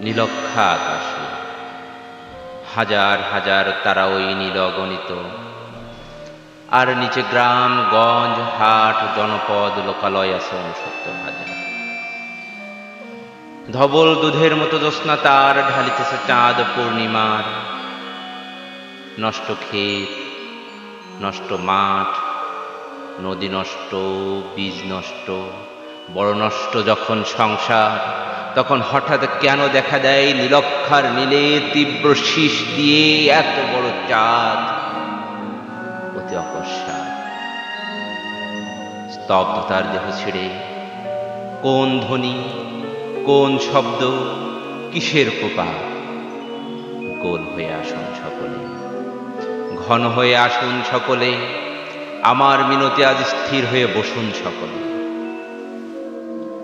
নীলক্ষা আকাশে। হাজার হাজার তারা ওই নীল অগণিত। আর নিচে গ্রাম, গঞ্জ, হাট, জনপদ, লোকালয় আছে উনসত্তর হাজার। ধবল দুধের মতো জ্যোৎস্না তার ঢালিতেছে চাঁদ পূর্ণিমার। নষ্ট ক্ষেত, নষ্ট মাঠ, নদী নষ্ট, বীজ নষ্ট, বড় নষ্ট যখন সংসার তখন হঠাৎ কেন দেখা দেয় নীলক্ষার নীলে তীব্র শীষ দিয়ে এত বড় চাঁদ? অতি অকস্মাৎ। স্তব্ধতার দেহ ছেড়ে কোন ধ্বনি, কোন শব্দ, কিসের কোপা গোল হয়ে আসুন সকলে। ঘন হয়ে আসুন সকলে। আমার মিনতি আজ স্থির হয়ে বসুন সকলে।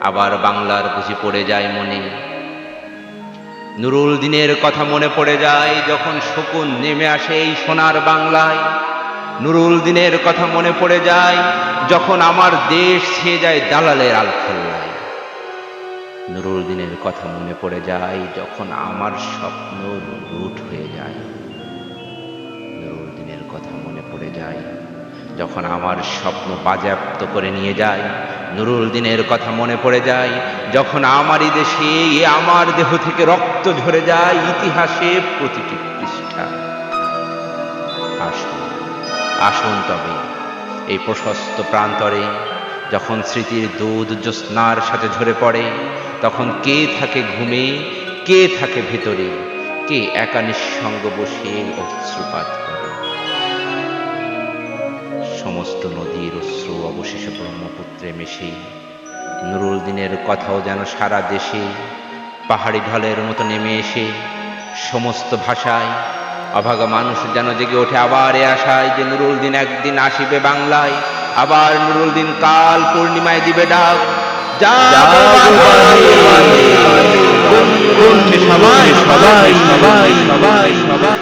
আবার বাংলার বুঝি পড়ে যায় মনে। নুরুল দিনের কথা মনে পড়ে যায় যখন শকুন নেমে আসে এই সোনার বাংলায়। নুরুল দিনের কথা মনে পড়ে যায় যখন আমার দেশ ছেয়ে যায় দালালের আল আলখেল্লায়। নুরুল দিনের কথা মনে পড়ে যায় যখন আমার স্বপ্ন লুট হয়ে যায়। নুরুল দিনের কথা মনে পড়ে যায় যখন আমার স্বপ্ন বাজেয়াপ্ত করে নিয়ে যায় নুরুল দিনের কথা মনে পড়ে যায়, যখন আমারই দেশে আমার দেহ থেকে রক্ত ঝরে যায়, ইতিহাসে প্রতিটি পৃষ্ঠা। আসুন আসুন তবে এই প্রশস্ত প্রান্তরে, যখন স্মৃতির দুধ জ্যোৎস্নার সাথে ঝরে পড়ে, তখন কে থাকে ঘুমে, কে থাকে ভেতরে, কে একা নিঃসঙ্গ বসে অশ্রুপাত করে? সমস্ত নদীর অশ্রু অবশেষে ব্রহ্মপুত্রে মেশে। নুরুল দিনের কথাও যেন সারা দেশে পাহাড়ি ঢলের মতো নেমে এসে সমস্ত ভাষায় অভাগা মানুষ যেন জেগে ওঠে আবার এ আশায় যে নুরুল দিন একদিন আসিবে বাংলায় আবার নুরুল দিন কাল পূর্ণিমায় দিবে ডাক। সবাই সবাই সবাই সবাই।